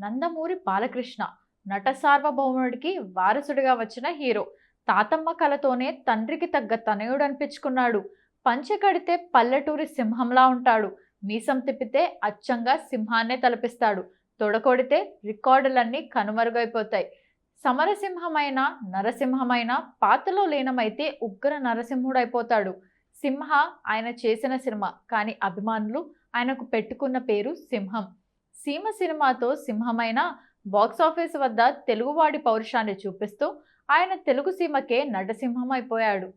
నందమూరి బాలకృష్ణ నట సార్వభౌముడికి వారసుడిగా వచ్చిన హీరో. తాతమ్మ కలతోనే తండ్రికి తగ్గ తనయుడు అనిపించుకున్నాడు. పంచె కడితే పల్లెటూరి సింహంలా ఉంటాడు. మీసం తిప్పితే అచ్చంగా సింహాన్నే తలపిస్తాడు. తొడకొడితే రికార్డులన్నీ కనుమరుగైపోతాయి. సమరసింహమైన నరసింహమైన పాతలో లీనమైతే ఉగ్ర నరసింహుడైపోతాడు. సింహ ఆయన చేసిన సినిమా కానీ అభిమానులు ఆయనకు పెట్టుకున్న పేరు సింహం. సీమ సినిమాతో సింహమైన బాక్సాఫీస్ వద్ద తెలుగువాడి పౌరుషాన్ని చూపిస్తూ ఆయన తెలుగు సీమకే నటసింహం అయిపోయాడు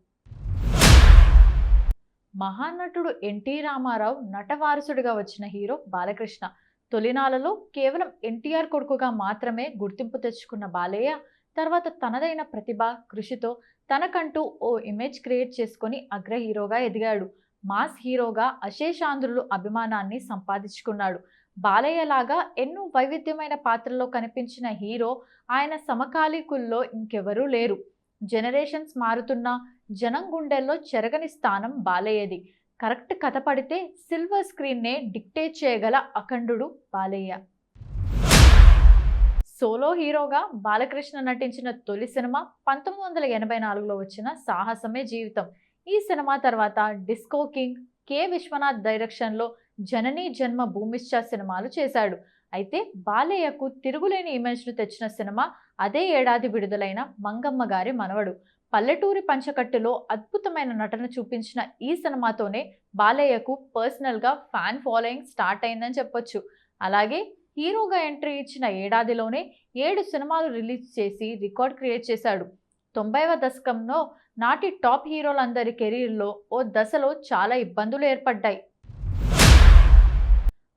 మహానటుడు ఎన్టీ రామారావు నట వారసుడిగా వచ్చిన హీరో బాలకృష్ణ. తొలినాలలో కేవలం ఎన్టీఆర్ కొడుకుగా మాత్రమే గుర్తింపు తెచ్చుకున్న బాలయ్య తర్వాత తనదైన ప్రతిభ కృషితో తనకంటూ ఓ ఇమేజ్ క్రియేట్ చేసుకొని అగ్ర హీరోగా ఎదిగాడు. మాస్ హీరోగా అశేషాంధ్రులు అభిమానాన్ని సంపాదించుకున్నాడు. బాలయ్యలాగా ఎన్నో వైవిధ్యమైన పాత్రల్లో కనిపించిన హీరో ఆయన సమకాలీకుల్లో ఇంకెవరూ లేరు. జనరేషన్స్ మారుతున్న జనం గుండెల్లో చెరగని స్థానం బాలయ్యది. కరెక్ట్ కథ పడితే సిల్వర్ స్క్రీన్నే డిక్టేట్ చేయగల అఖండుడు బాలయ్య. సోలో హీరోగా బాలకృష్ణ నటించిన తొలి సినిమా పంతొమ్మిది వందల ఎనభై నాలుగులో వచ్చిన సాహసమే జీవితం. ఈ సినిమా తర్వాత డిస్కో కింగ్ కె. విశ్వనాథ్ డైరెక్షన్లో జననీ జన్మ భూమిశ్చ సినిమాలు చేశాడు. అయితే బాలయ్యకు తిరుగులేని ఇమేజ్ను తెచ్చిన సినిమా అదే ఏడాది విడుదలైన మంగమ్మ గారి మనవడు. పల్లెటూరి పంచకట్టులో అద్భుతమైన నటన చూపించిన ఈ సినిమాతోనే బాలయ్యకు పర్సనల్గా ఫ్యాన్ ఫాలోయింగ్ స్టార్ట్ అయిందని చెప్పొచ్చు. అలాగే హీరోగా ఎంట్రీ ఇచ్చిన ఏడాదిలోనే ఏడు సినిమాలు రిలీజ్ చేసి రికార్డ్ క్రియేట్ చేశాడు. తొంభైవ దశకంలో నాటి టాప్ హీరోలందరి కెరీర్లో ఓ దశలో చాలా ఇబ్బందులు ఏర్పడ్డాయి.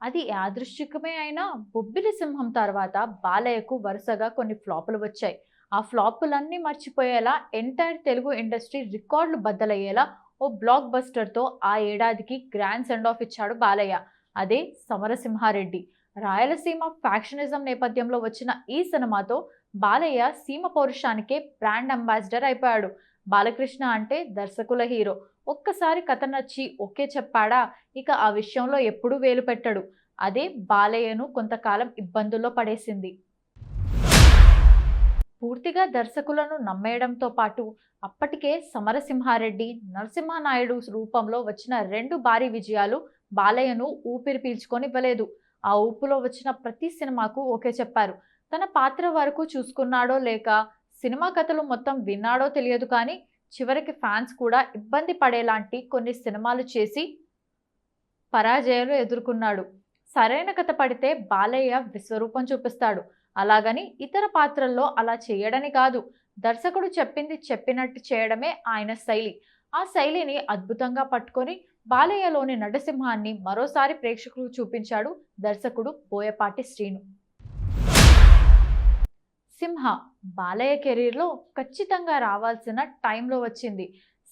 అది యాదృశ్చికమే అయినా బొబ్బిలి సింహం తర్వాత బాలయ్యకు వరుసగా కొన్ని ఫ్లాపులు వచ్చాయి. ఆ ఫ్లాపులన్నీ మర్చిపోయేలా ఎంటైర్ తెలుగు ఇండస్ట్రీ రికార్డులు బద్దలయ్యేలా ఓ బ్లాక్ బస్టర్తో ఆ ఏడాదికి గ్రాండ్ సెండ్ ఆఫ్ ఇచ్చాడు బాలయ్య. అదే సమరసింహారెడ్డి. రాయలసీమ ఫ్యాక్షనిజం నేపథ్యంలో వచ్చిన ఈ సినిమాతో బాలయ్య సీమ పౌరుషానికే బ్రాండ్ అంబాసిడర్ అయిపోయాడు. బాలకృష్ణ అంటే దర్శకుల హీరో. ఒక్కసారి కథ నచ్చి ఓకే చెప్పాడా? ఇక ఆ విషయంలో ఎప్పుడూ వేలు పెట్టడు. అదే బాలయ్యను కొంతకాలం ఇబ్బందుల్లో పడేసింది. పూర్తిగా దర్శకులను నమ్మేయడంతో పాటు అప్పటికే సమరసింహారెడ్డి నరసింహనాయుడు రూపంలో వచ్చిన రెండు భారీ విజయాలు బాలయ్యను ఊపిరి పీల్చుకొని ఇవ్వలేదు. ఆ ఊపులో వచ్చిన ప్రతి సినిమాకు ఓకే చెప్పారు. తన పాత్ర వరకు చూసుకున్నాడో లేక సినిమా కథలు మొత్తం విన్నాడో తెలియదు కానీ చివరికి ఫ్యాన్స్ కూడా ఇబ్బంది పడేలాంటి కొన్ని సినిమాలు చేసి పరాజయాలు ఎదుర్కొన్నాడు. సరైన కథ పడితే బాలయ్య విశ్వరూపం చూపిస్తాడు. అలాగని ఇతర పాత్రల్లో అలా చేయడని కాదు. దర్శకుడు చెప్పింది చెప్పినట్టు చేయడమే ఆయన శైలి. ఆ శైలిని అద్భుతంగా పట్టుకొని బాలయ్యలోని నటసింహాన్ని మరోసారి ప్రేక్షకులకు చూపించాడు దర్శకుడు బోయపాటి శ్రీను. సింహ బాలయ్య కెరీర్లో ఖచ్చితంగా రావాల్సిన టైంలో వచ్చింది.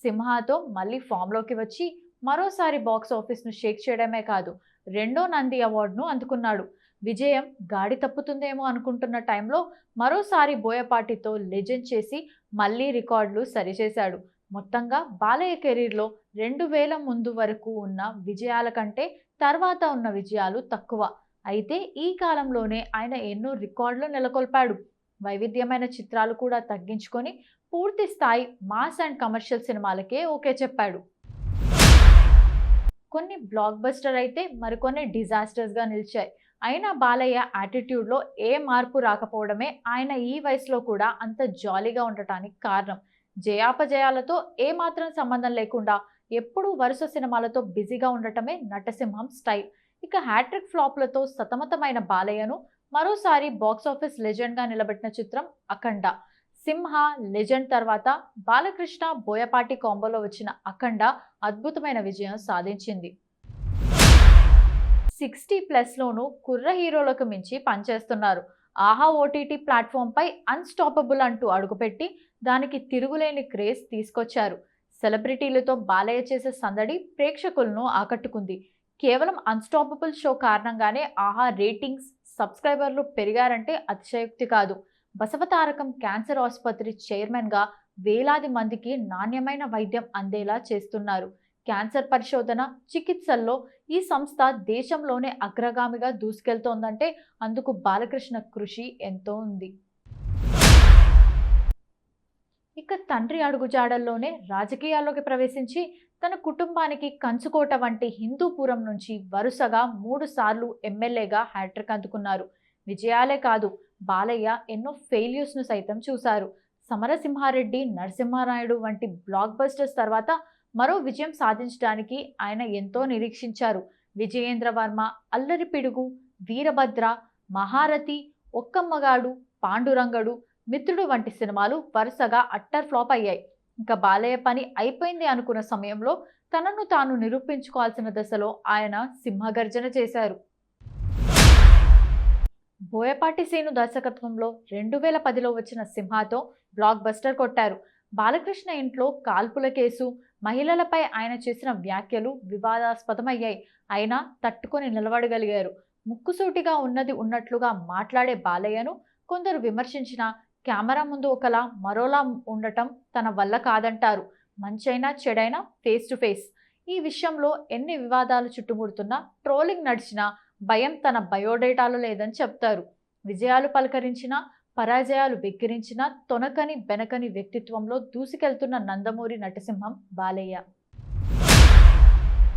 సింహాతో మళ్ళీ ఫామ్లోకి వచ్చి మరోసారి బాక్స్ ఆఫీస్ను షేక్ చేయడమే కాదు రెండో నంది అవార్డును అందుకున్నాడు. విజయం గాడి తప్పుతుందేమో అనుకుంటున్న టైంలో మరోసారి బోయపాటితో లెజెండ్ చేసి మళ్ళీ రికార్డులు సరిచేశాడు. మొత్తంగా బాలయ్య కెరీర్లో రెండు వేల ముందు వరకు ఉన్న విజయాల కంటే తర్వాత ఉన్న విజయాలు తక్కువ. అయితే ఈ కాలంలోనే ఆయన ఎన్నో రికార్డులు నెలకొల్పాడు. వైవిధ్యమైన చిత్రాలు కూడా తగ్గించుకొని పూర్తి స్థాయి మాస్ అండ్ కమర్షియల్ సినిమాలకే ఓకే చెప్పాడు. కొన్ని బ్లాక్ బస్టర్ అయితే మరికొన్ని డిజాస్టర్స్గా నిలిచాయి. అయినా బాలయ్య యాటిట్యూడ్లో ఏ మార్పు రాకపోవడమే ఆయన ఈ వయసులో కూడా అంత జాలీగా ఉండటానికి కారణం. జయాపజయాలతో ఏమాత్రం సంబంధం లేకుండా ఎప్పుడూ వరుస సినిమాలతో బిజీగా ఉండటమే నటసింహం స్టైల్. ఇక హ్యాట్రిక్ ఫ్లాప్లతో సతమతమైన బాలయ్యను మరోసారి బాక్సాఫీస్ లెజెండ్గా నిలబెట్టిన చిత్రం అఖండ. సింహ లెజెండ్ తర్వాత బాలకృష్ణ బోయపాటి కాంబోలో వచ్చిన అఖండ అద్భుతమైన విజయం సాధించింది. సిక్స్టీ ప్లస్లోనూ కుర్ర హీరోలకు మించి పనిచేస్తున్నారు. ఆహా ఓటీటీ ప్లాట్ఫామ్పై అన్స్టాపబుల్ అంటూ అడుగుపెట్టి దానికి తిరుగులేని క్రేజ్ తీసుకొచ్చారు. సెలబ్రిటీలతో బాలయ్య చేసే సందడి ప్రేక్షకులను ఆకట్టుకుంది. కేవలం అన్స్టాపబుల్ షో కారణంగానే ఆహా రేటింగ్స్ సబ్స్క్రైబర్లు పెరిగారంటే అతిశయోక్తి కాదు. బసవతారకం క్యాన్సర్ ఆసుపత్రి చైర్మన్గా వేలాది మందికి నాణ్యమైన వైద్యం అందేలా చేస్తున్నారు. క్యాన్సర్ పరిశోధన చికిత్సల్లో ఈ సంస్థ దేశంలోనే అగ్రగామిగా దూసుకెళ్తోందంటే అందుకు బాలకృష్ణ కృషి ఎంతో ఉంది. ఇక తండ్రి అడుగుజాడల్లోనే రాజకీయాల్లోకి ప్రవేశించి తన కుటుంబానికి కంచుకోట వంటి హిందూపురం నుంచి వరుసగా మూడు సార్లు ఎమ్మెల్యేగా హ్యాట్రిక్ అందుకున్నారు. విజయాలే కాదు బాలయ్య ఎన్నో ఫెయిల్యూర్స్ను సైతం చూశారు. సమరసింహారెడ్డి నరసింహారాయుడు వంటి బ్లాక్ బస్టర్స్ తర్వాత మరో విజయం సాధించడానికి ఆయన ఎంతో నిరీక్షించారు. విజయేంద్ర వర్మ అల్లరి పిడుగు వీరభద్ర మహారథి ఒక్కమ్మగాడు పాండురంగడు మిత్రుడు వంటి సినిమాలు వరుసగా అట్టర్ ఫ్లాప్ అయ్యాయి. ఇంకా బాలయ్య పని అయిపోయింది అనుకున్న సమయంలో తనను తాను నిరూపించుకోవాల్సిన దశలో ఆయన సింహగర్జన చేశారు. బోయపాటి సీను దర్శకత్వంలో రెండు వేల పదిలో వచ్చిన సింహాతో బ్లాక్ బస్టర్ కొట్టారు. బాలకృష్ణ ఇంట్లో కాల్పుల కేసు మహిళలపై ఆయన చేసిన వ్యాఖ్యలు వివాదాస్పదమయ్యాయి. అయినా తట్టుకొని నిలబడగలిగారు. ముక్కుసూటిగా ఉన్నది ఉన్నట్లుగా మాట్లాడే బాలయ్యను కొందరు విమర్శించిన కెమెరా ముందు ఒకలా మరోలా ఉండటం తన వల్ల కాదంటారు. మంచైనా చెడైనా ఫేస్ టు ఫేస్. ఈ విషయంలో ఎన్ని వివాదాలు చుట్టుముడుతున్నా ట్రోలింగ్ నడిచినా భయం తన బయోడేటాలో లేదని చెప్తారు. విజయాలు పలకరించిన పరాజయాలు వెక్కిరించిన తొనకని బెనకని వ్యక్తిత్వంలో దూసుకెళ్తున్న నందమూరి నటసింహం బాలయ్య.